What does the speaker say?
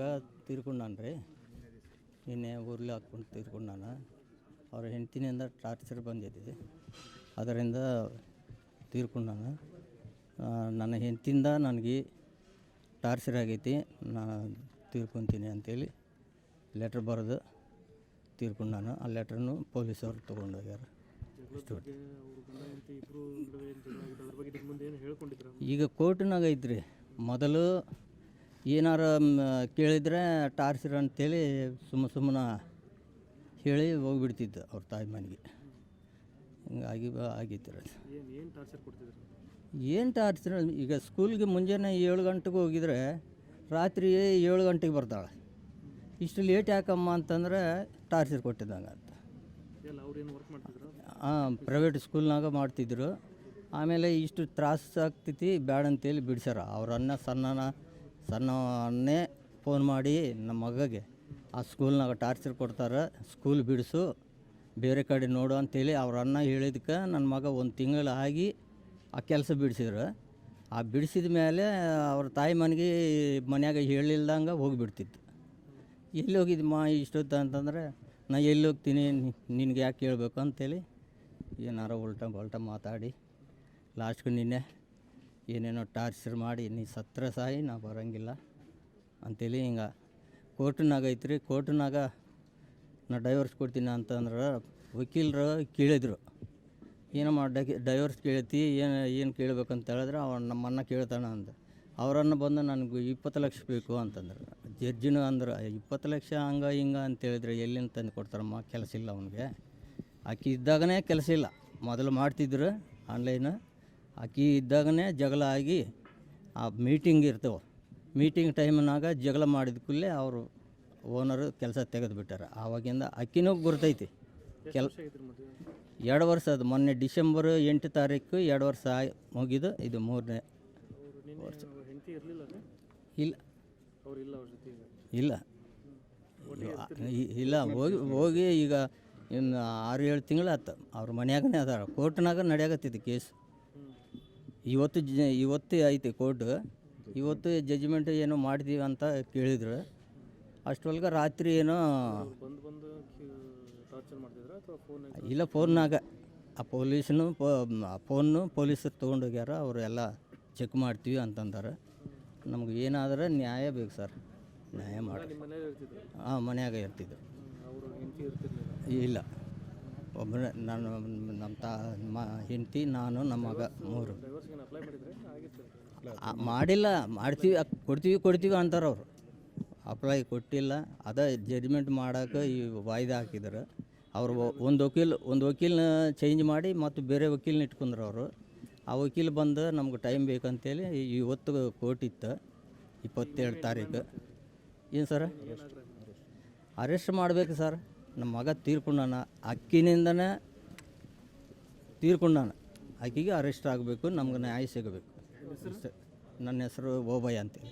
ಮಗ ತೀರ್ಕೊಂಡಾನ ರೀ ನಿನ್ನೆ ಊರ್ಲಿ ಹಾಕ್ಕೊಂಡು ತೀರ್ಕೊಂಡಾನ ಅವ್ರ ಹೆಂಡ್ತಿನಿಂದ ಟಾರ್ಚರ್ ಬಂದಿದೆ. ಅದರಿಂದ ತೀರ್ಕೊಂಡಾನ ನನ್ನ ಹೆಂಡತಿಯಿಂದ ನನಗೆ ಟಾರ್ಚರ್ ಆಗೈತಿ ನಾನು ತೀರ್ಕೊತೀನಿ ಅಂತೇಳಿ ಲೆಟ್ರ್ ಬರೆದು ತೀರ್ಕೊಂಡಾನ ಆ ಲೆಟ್ರನ್ನು ಪೊಲೀಸವ್ರು ತೊಗೊಂಡೋಗ್ಯಾರ ಈಗ ಕೋರ್ಟ್ನಾಗ ಐತ್ರಿ. ಮೊದಲು ಏನಾರ ಕೇಳಿದರೆ ಟಾರ್ಸಿರ ಅಂತೇಳಿ ಸುಮ್ಮ ಸುಮ್ಮನೆ ಹೇಳಿ ಹೋಗ್ಬಿಡ್ತಿದ್ದು ಅವ್ರ ತಾಯಿ ಮನೆಗೆ. ಹಿಂಗಾಗಿ ಬ- ಆಗೈತೆ ರೀ ಏನು ಟಾರ್ಚರ್ ಈಗ ಸ್ಕೂಲ್ಗೆ ಮುಂಜಾನೆ ಏಳು ಗಂಟೆಗೆ ಹೋಗಿದ್ರೆ ರಾತ್ರಿ ಏಳು ಗಂಟೆಗೆ ಬರ್ತಾಳೆ. ಇಷ್ಟು ಲೇಟ್ ಯಾಕಮ್ಮ ಅಂತಂದ್ರೆ ಟಾರ್ಚರ್ ಕೊಟ್ಟಿದ್ದಂಗೆ ಅಂತ. ಹಾಂ ಪ್ರೈವೇಟ್ ಸ್ಕೂಲ್ನಾಗ ಮಾಡ್ತಿದ್ರು? ಆಮೇಲೆ ಇಷ್ಟು ತ್ರಾಸ ಆಗ್ತೈತಿ ಬ್ಯಾಡ ಅಂತೇಳಿ ಬಿಡ್ಸ್ಯಾರ. ಅವ್ರ ಅನ್ನ ಸಣ್ಣನ ಸಣ್ಣವನ್ನೇ ಫೋನ್ ಮಾಡಿ ನಮ್ಮ ಮಗಗೆ, ಆ ಸ್ಕೂಲ್ನಾಗ ಟಾರ್ಚರ್ ಕೊಡ್ತಾರೆ ಸ್ಕೂಲ್ ಬಿಡಿಸು, ಬೇರೆ ಕಡೆ ನೋಡು ಅಂತೇಳಿ ಅವ್ರ ಅಣ್ಣ ಹೇಳಿದ್ಕೆ ನನ್ನ ಮಗ ಒಂದು ತಿಂಗಳು ಆಗಿ ಆ ಕೆಲಸ ಬಿಡಿಸಿದ್ರು. ಆ ಬಿಡಿಸಿದ ಮೇಲೆ ಅವ್ರ ತಾಯಿ ಮನೆಗೆ ಮನ್ಯಾಗ ಹೇಳಿಲ್ದಂಗೆ ಹೋಗಿಬಿಡ್ತಿತ್ತು. ಎಲ್ಲಿ ಮಾ ಇಷ್ಟೊತ್ತು ಅಂತಂದರೆ, ನಾ ಎಲ್ಲಿ ಹೋಗ್ತೀನಿ, ನಿನಗೆ ಯಾಕೆ ಕೇಳಬೇಕು ಅಂತೇಳಿ ಏನಾರ ಉಲ್ಟ ಬಲ್ಟ ಮಾತಾಡಿ ಲಾಸ್ಟ್ಗೆ ನಿನ್ನೆ ಏನೇನೋ ಟಾರ್ಚರ್ ಮಾಡಿ ನೀ ಸತ್ರ ಸಾಯಿ, ನಾ ಬರೋಂಗಿಲ್ಲ. ಅಂತೇಳಿ ಹಿಂಗೆ ಕೋರ್ಟ್ನಾಗ ಐತ್ರಿ, ಕೋರ್ಟ್ನಾಗ ನಾ ಡೈವರ್ಸ್ ಕೊಡ್ತೀನಿ ಅಂತಂದ್ರೆ ವಕೀಲರು ಕೇಳಿದ್ರು. ಏನೋ ಮಾಡಕ್ಕೆ ಡೈವರ್ಸ್ ಕೇಳ್ತಿ, ಏನು ಏನು ಕೇಳಬೇಕಂತ ಹೇಳಿದ್ರೆ ಅವ ನಮ್ಮನ್ನ ಕೇಳ್ತಾನೆ ಅಂದ. ಅವರನ್ನು ಬಂದು ನನಗೆ ಇಪ್ಪತ್ತು ಲಕ್ಷ ಬೇಕು ಅಂತಂದ್ರೆ. ಜಡ್ಜಿನೂ ಅಂದ್ರೆ ಇಪ್ಪತ್ತು ಲಕ್ಷ ಹಂಗೆ, ಹಿಂಗೆ ಅಂತೇಳಿದ್ರೆ ಎಲ್ಲಿಂದ ತಂದು ಕೊಡ್ತಾರಮ್ಮ ಕೆಲಸ ಇಲ್ಲ ಅವನಿಗೆ. ಆಕೆ ಇದ್ದಾಗನೇ ಕೆಲಸ ಇಲ್ಲ. ಮೊದಲು ಮಾಡ್ತಿದ್ರು ಆನ್ಲೈನ್. ಆಕಿ ಇದ್ದಾಗನೇ ಜಗಳ ಆಗಿ ಆ ಮೀಟಿಂಗ್ ಇರ್ತವೆ. ಮೀಟಿಂಗ್ ಟೈಮ್ನಾಗ ಜಗಳ ಮಾಡಿದ ಕೂಡಲೇ ಅವರು ಓನರು ಕೆಲಸ ತೆಗೆದು ಬಿಟ್ಟಾರ ಆವಾಗಿಂದ ಅಕ್ಕಿನೂ ಗುರ್ತೈತಿ. ಕೆಲ ಎರಡು ವರ್ಷ ಅದು ಮೊನ್ನೆ ಡಿಸೆಂಬರ್ ಎಂಟು ತಾರೀಕು ಎರಡು ವರ್ಷ ಆಗಿ ಮುಗಿದು ಇದು ಮೂರನೇ ವರ್ಷ. ಇಲ್ಲ. ಇಲ್ಲ. ಇಲ್ಲ, ಹೋಗಿ ಹೋಗಿ ಈಗ ಇನ್ನು ಆರು ಏಳು ತಿಂಗಳು ಆತು. ಅವ್ರ ಮನೆಯಾಗನೇ ಅದಾರ. ಕೋರ್ಟ್ನಾಗ ನಡೆಯಾಗತ್ತಿದ್ದು ಕೇಸ್ ಇವತ್ತು ಜ ಇವತ್ತು ಐತೆ ಕೋರ್ಟ್. ಇವತ್ತು ಜಜ್ಮೆಂಟ್ ಏನೋ ಮಾಡ್ತೀವಿ ಅಂತ ಕೇಳಿದ್ರು. ಅಷ್ಟೊಳಗೆ ರಾತ್ರಿ ಏನೋ ಫೋನ್ ಇಲ್ಲ ಫೋನ್ನಾಗ ಆ ಪೊಲೀಸ್ನು ಫೋನ್ನು ಪೊಲೀಸರು ತೊಗೊಂಡೋಗ್ಯಾರ ಅವರು ಎಲ್ಲ ಚೆಕ್ ಮಾಡ್ತೀವಿ ಅಂತಂದಾರೆ. ನಮ್ಗೆ ಏನಾದ್ರೆ ನ್ಯಾಯ ಬೇಕು ಸರ್. ನ್ಯಾಯ ಮಾಡಿ. ಹಾಂ ಮನೆಯಾಗ ಇರ್ತಿದ್ರು. ಇಲ್ಲ. ಒಬ್ಬನೇ ನಾನು ನಮ್ಮ ತಾ ಮ ಹೆಂಡತಿ, ನಾನು, ನಮ್ಮ ಮಗ ಮೂರು. ಮಾಡಿಲ್ಲ, ಮಾಡ್ತೀವಿ ಕೊಡ್ತೀವಿ ಕೊಡ್ತೀವಿ ಅಂತಾರೆ ಅವರು. ಅಪ್ಲೈ ಕೊಟ್ಟಿಲ್ಲ, ಅದ ಜಡ್ಜ್ಮೆಂಟ್ ಮಾಡೋಕೆ ಈ ವಾಯ್ದೆ ಹಾಕಿದ್ರು. ಅವರು ಒಂದು ವಕೀಲ್, ಒಂದು ವಕೀಲ್ನ ಚೇಂಜ್ ಮಾಡಿ ಮತ್ತು ಬೇರೆ ವಕೀಲ್ನ ಇಟ್ಕೊಂಡ್ರು ಅವರು. ಆ ವಕೀಲ್ ಬಂದು, ನಮ್ಗೆ ಟೈಮ್ ಬೇಕಂತೇಳಿ ಇವತ್ತು ಕೋರ್ಟ್ ಇತ್ತು, ಇಪ್ಪತ್ತೇಳು ತಾರೀಕು ಏನು ಸರ್? ಅರೆಸ್ಟ್ ಮಾಡಬೇಕು ಸರ್. ನಮ್ಮ ಮಗ ತೀರ್ಕೊಂಡಾನ ಅಕ್ಕಿನಿಂದನೇ ತೀರ್ಕೊಂಡಾನ. ಆಕೆಗೆ ಅರೆಸ್ಟ್ ಆಗಬೇಕು ನಮ್ಗೆ ನ್ಯಾಯ ಸಿಗಬೇಕು. ನನ್ನ ಹೆಸರು ಓಬಯ್ಯ ಅಂತೇಳಿ